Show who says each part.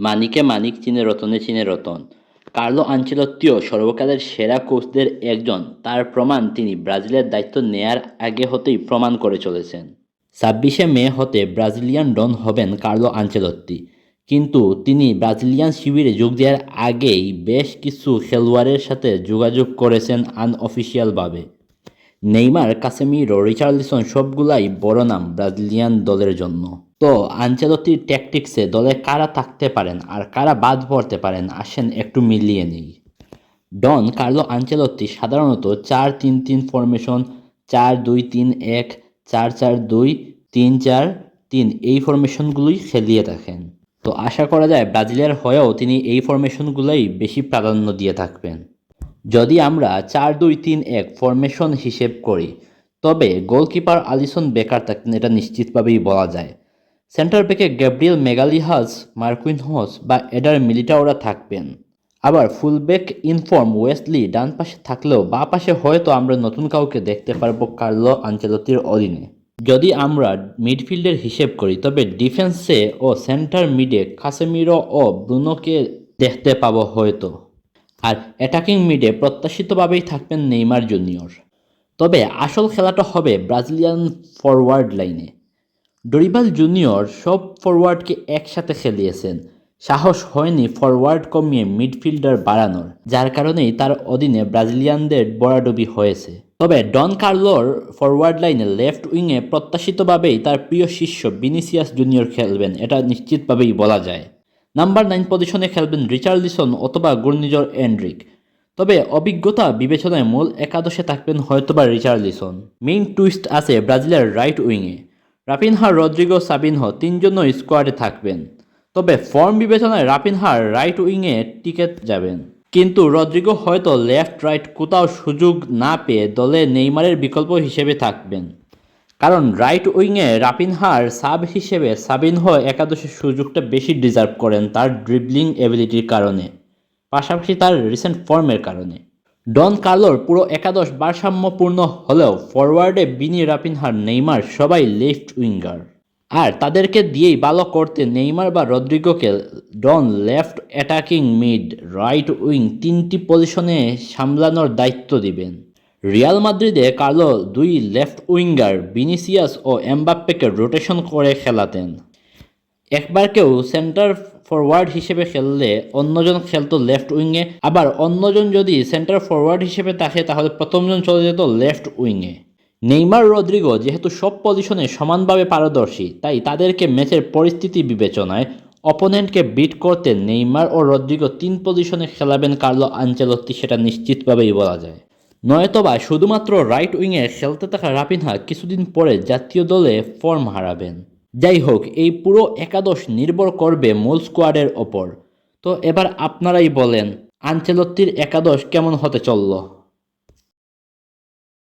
Speaker 1: মানিকে মানিক চিনে রতনে চিনে রতন। কার্লো আঞ্চেলত্তিও সর্বকালের সেরা কোচদের একজন। তার প্রমাণ তিনি ব্রাজিলের দায়িত্ব নেয়ার আগে হতেই প্রমাণ করে চলেছেন। ছাব্বিশে মে হতে ব্রাজিলিয়ান ডন হবেন কার্লো আঞ্চেলত্তি। কিন্তু তিনি ব্রাজিলিয়ান শিবিরে যোগ দেওয়ার আগেই বেশ কিছু খেলোয়াড়ের সাথে যোগাযোগ করেছেন আনঅফিসিয়ালভাবে নেইমার কাসেমিরো রিচার্লিসন সবগুলাই বড় নাম ব্রাজিলিয়ান দলের জন্য। তো আঞ্চেলতির ট্যাকটিক্সে দলে কারা থাকতে পারেন আর কারা বাদ পড়তে পারেন আসেন একটু মিলিয়ে নেই। ডন কার্লো আঞ্চেলত্তি সাধারণত চার তিন তিন ফরমেশন চার দুই তিন এক, চার চার দুই, তিন চার তিন এই ফরমেশনগুলোই খেলিয়ে থাকেন। তো আশা করা যায় ব্রাজিলের হয়েও তিনি এই ফরমেশনগুলোই বেশি প্রাধান্য দিয়ে থাকবেন। যদি আমরা চার দুই তিন এক ফরমেশন হিসেব করি, তবে গোলকিপার আলিসন বেকার থাকতেন এটা নিশ্চিতভাবেই বলা যায়। সেন্টার ব্যাকে গ্যাব্রিয়েল মেগালিহাস মার্কুইনহস বা এডার মিলিটাওরা থাকবেন। আবার ফুলব্যাক ইনফর্ম ওয়েস্টলি ডান পাশে থাকলেও বা পাশে হয়তো আমরা নতুন কাউকে দেখতে পারব কার্লো আঞ্চেলতির অধীনে। যদি আমরা মিডফিল্ডের হিসেব করি, তবে ডিফেন্সে ও সেন্টার মিডে কাসেমিরো ও ব্রুনোকে দেখতে পাবো হয়তো। আর অ্যাটাকিং মিডে প্রত্যাশিতভাবেই থাকবেন নেইমার জুনিয়র। তবে আসল খেলাটা হবে ব্রাজিলিয়ান ফরওয়ার্ড লাইনে। ডরিবাল জুনিয়র সব ফরওয়ার্ডকে একসাথে খেলিয়েছেন। সাহস হয়নি ফরওয়ার্ড কমিয়ে মিডফিল্ডার বাড়ানোর, যার কারণেই তার অধীনে ব্রাজিলিয়ানদের বড়াডুবি হয়েছে। তবে ডন কার্লোর ফরওয়ার্ড লাইনে লেফট উইংয়ে প্রত্যাশিতভাবেই তার প্রিয় শিষ্য বিনিসিয়াস জুনিয়র খেলবেন, এটা নিশ্চিতভাবেই বলা যায়। নাম্বার নাইন পজিশনে খেলবেন রিচার্লিসন অথবা ঘূর্ণিঝড় এন্ড্রিক। তবে অভিজ্ঞতা বিবেচনায় মূল একাদশে থাকবেন হয়তোবা রিচার্লিসন। মেইন টুইস্ট আছে ব্রাজিলের রাইট উইংয়ে। রাপিনহা রদ্রিগো, সাবিনহ তিনজনই স্কোয়াডে থাকবেন। তবে ফর্ম বিবেচনায় রাপিনহার রাইট উইংয়ে টিকেট যাবেন। কিন্তু রদ্রিগো হয়তো লেফট রাইট কোথাও সুযোগ না পেয়ে দলে নেইমারের বিকল্প হিসেবে থাকবেন। কারণ রাইট উইংয়ে রাপিনহার সাব হিসেবে সাবিনহ একাদশের সুযোগটা বেশি ডিজার্ভ করেন তার ড্রিবলিং এবিলিটির কারণে, পাশাপাশি তার রিসেন্ট ফর্মের কারণে। ডন কার্লোর পুরো একাদশ ভারসাম্যপূর্ণ হলেও ফরওয়ার্ডে বিনি রাপিনহার নেইমার সবাই লেফট উইঙ্গার। আর তাদেরকে দিয়েই ভালো করতে নেইমার বা রদ্রিগোকে ডন left attacking mid, right wing তিনটি পজিশনে সামলানোর দায়িত্ব দিবেন। রিয়াল মাদ্রিদে কার্লো দুই লেফট উইঙ্গার বিনিসিয়াস ও এমবাপ্পেকে রোটেশন করে খেলাতেন। একবার কেউ সেন্টার ফরওয়ার্ড হিসেবে খেললে অন্যজন খেলতো লেফট উইংয়ে, আবার অন্যজন যদি সেন্টার ফরওয়ার্ড হিসেবে থাকে তাহলে প্রথমজন চলে যেত লেফট উইংয়ে। নেইমার রদ্রিগো যেহেতু সব পজিশনে সমানভাবে পারদর্শী, তাই তাদেরকে ম্যাচের পরিস্থিতি বিবেচনায় অপোনেন্টকে বিট করতে নেইমার ও রদ্রিগো তিন পজিশনে খেলাবেন কার্লো আঞ্চেলত্তি সেটা নিশ্চিতভাবেই বলা যায়। নয়তোবা শুধুমাত্র রাইট উইংয়ে খেলতে থাকা রাপিনহা কিছুদিন পরে জাতীয় দলে ফর্ম হারাবেন। যাই হোক এই পুরো একাদশ নির্ভর করবে মূল স্কোয়াডের ওপর। তো এবার আপনারাই বলেন আঞ্চেলত্তির একাদশ কেমন হতে চলল?